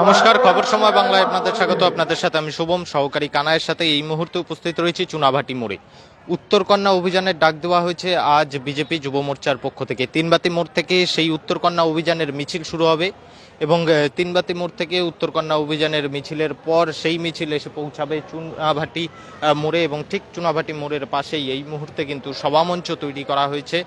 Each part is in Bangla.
নমস্কার, খবর সময় বাংলায় আপনাদের স্বাগত। আপনাদের সাথে আমি শুভম, সহকারী কানায়ের সাথে এই মুহূর্তে উপস্থিত রয়েছি চুনাভাটি মোড়ে। উত্তরকন্যা অভিযানের ডাক দেওয়া হয়েছে। আজ বিজেপি যুব মোর্চার পক্ষ থেকে। তিনবাতি মোড় থেকে সেই উত্তরকন্যা অভিযানের মিছিল শুরু হবে এবং তিনবাতি মোড় থেকে উত্তরকন্যা অভিযানের মিছিলের পর সেই মিছিল এসে পৌঁছাবে চুনাভাটি মোড়ে এবং ঠিক চুনাভাটি মোড়ের পাশেই এই মুহূর্তে কিন্তু সভামঞ্চ তৈরি করা হয়েছে।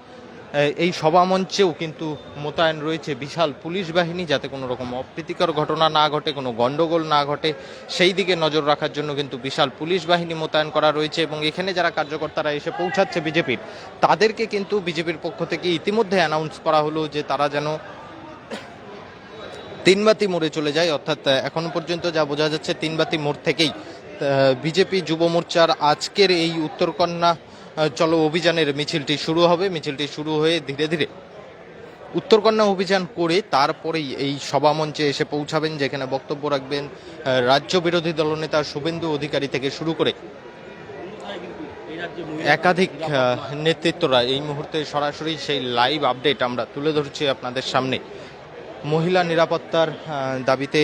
এই সভামঞ্চেও কিন্তু মোতায়েন রয়েছে বিশাল পুলিশ বাহিনী যাতে কোনো রকম অপ্রীতিকর ঘটনা না ঘটে, কোনো গণ্ডগোল না ঘটে। সেই দিকে নজর রাখার জন্য কিন্তু বিশাল পুলিশ বাহিনী মোতায়েন করা রয়েছে এবং এখানে যারা কার্যকর্তারা এসে পৌঁছাচ্ছে বিজেপির তাদেরকে কিন্তু বিজেপির পক্ষ থেকে ইতিমধ্যে অ্যানাউন্স করা হলো যে তারা যেন তিনবাতি মোড়ে চলে যায়। অর্থাৎ এখনও পর্যন্ত যা বোঝা যাচ্ছে তিনবাতি মোড় থেকেই। বিজেপি যুব মোর্চার আজকের এই উত্তরকন্যা চলো অভিযানের মিছিলটি শুরু হবে। মিছিলটি শুরু হয়ে ধীরে ধীরে উত্তরকন্যা অভিযান করে তারপরেই এই সভামঞ্চে এসে পৌঁছাবেন, যেখানে বক্তব্য রাখবেন রাজ্য বিরোধী দলনেতা শুভেন্দু অধিকারী থেকে শুরু করে একাধিক নেতৃত্বরা। এই মুহূর্তে সরাসরি সেই লাইভ আপডেট আমরা তুলে ধরছি আপনাদের সামনে। মহিলা নিরাপত্তার দাবিতে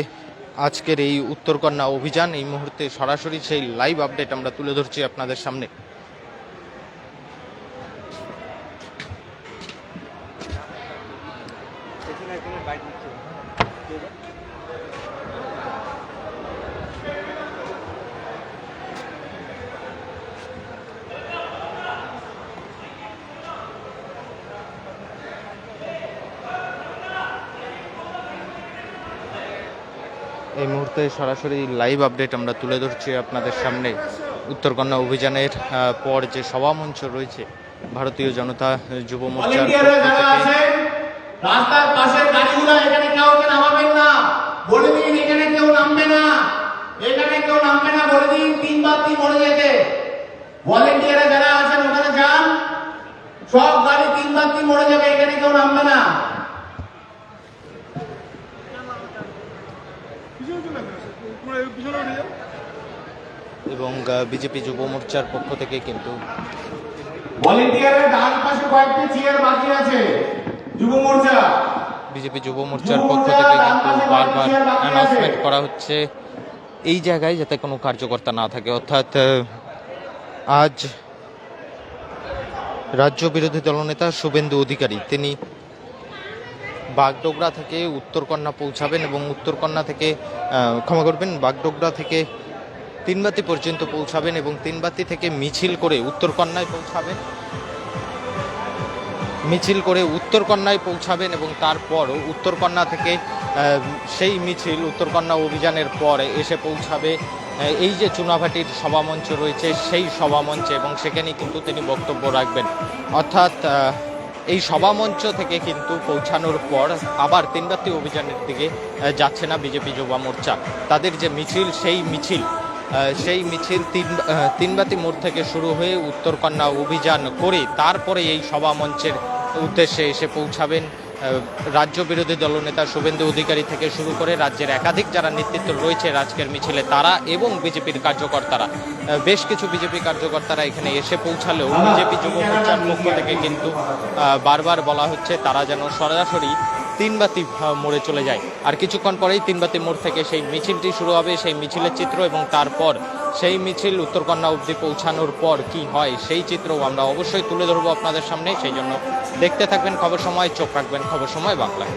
আজকের এই উত্তরকন্যা অভিযান, এই মুহূর্তে সরাসরি সেই লাইভ আপডেট আমরা তুলে ধরছি আপনাদের সামনে। এই মুহূর্তে সরাসরি লাইভ আপডেট আমরা তুলে ধরছি আপনাদের সামনে। উত্তরকন্যা অভিযানের পর যে সভামঞ্চ রয়েছে, ভারতীয় জনতা যুব মোর্চার রাস্তার পাশের গাড়িগুলো এখানে কাউকে নামাবেন না। বলে দিন এখানে কেউ নামবে না। এখানে কেউ নামবে না বলে দিন তিন বাতি মরে যেতে ভলেন্টিয়াররা যারা আছেন ওখানে যান। সব গাড়ি তিন বাতি মরে যাবে এখানে কেউ নামবে না। এবং বিজেপি যুব মোর্চার পক্ষ থেকে কিন্তু ভলেন্টিয়ারের ডান পাশে কয়েকটি চেয়ার বাকি আছে। বিজেপি যুব মোর্চার পক্ষ থেকে কিন্তু বারবার অ্যানাউন্সমেন্ট করা হচ্ছে। এই জায়গায় যাতে কোনো কার্যকর্তা না থাকে অর্থাৎ আজ রাজ্য বিরোধী দলনেতা শুভেন্দু অধিকারী তিনি বাগডোগরা থেকে উত্তরকন্যা পৌঁছাবেন এবং উত্তরকন্যা থেকে ক্ষমা করবেন বাগডোগরা থেকে তিনবাতি পর্যন্ত পৌঁছাবেন এবং তিনবাতি থেকে মিছিল করে উত্তরকন্যায় পৌঁছাবেন। মিছিল করে উত্তরকন্যায় পৌঁছাবেন এবং তারপর উত্তরকন্যা থেকে সেই মিছিল, উত্তরকন্যা অভিযানের পরে এসে পৌঁছাবে। এই যে চুনাভাটির সভামঞ্চ রয়েছে, সেই সভামঞ্চে এবং সেখানেই কিন্তু তিনি বক্তব্য রাখবেন। অর্থাৎ এই সভামঞ্চ থেকে কিন্তু পৌঁছানোর পর আবার তিনবাতি অভিযানের দিকে যাচ্ছে না বিজেপি যুবা মোর্চা। তাদের যে মিছিল, সেই মিছিল সেই মিছিল তিন তিনবাতি মোড় থেকে শুরু হয়ে উত্তরকন্যা অভিযান করে তারপরে এই সভা মঞ্চের উদ্দেশ্যে এসে পৌঁছাবেন রাজ্য বিরোধী দলনেতা শুভেন্দু অধিকারী থেকে শুরু করে রাজ্যের একাধিক যারা নেতৃত্ব রয়েছে আজকের মিছিলে তারা এবং বিজেপির কার্যকর্তারা। বেশ কিছু বিজেপি কার্যকর্তারা এখানে এসে পৌঁছালেও বিজেপি যুব মোর্চার পক্ষ থেকে কিন্তু বারবার বলা হচ্ছে তারা যেন সরাসরি তিনবাতি মোড়ে চলে যায়। আর কিছুক্ষণ পরেই তিনবাতি মোড় থেকে সেই মিছিলটি শুরু হবে, সেই মিছিলের চিত্র এবং তারপর সেই মিছিল উত্তরকন্যা অবধি পৌঁছানোর পর কি হয় সেই চিত্রও আমরা অবশ্যই তুলে ধরবো আপনাদের সামনে। সেই জন্য দেখতে থাকবেন খবর সময়, চোখ রাখবেন খবর সময় বাংলায়।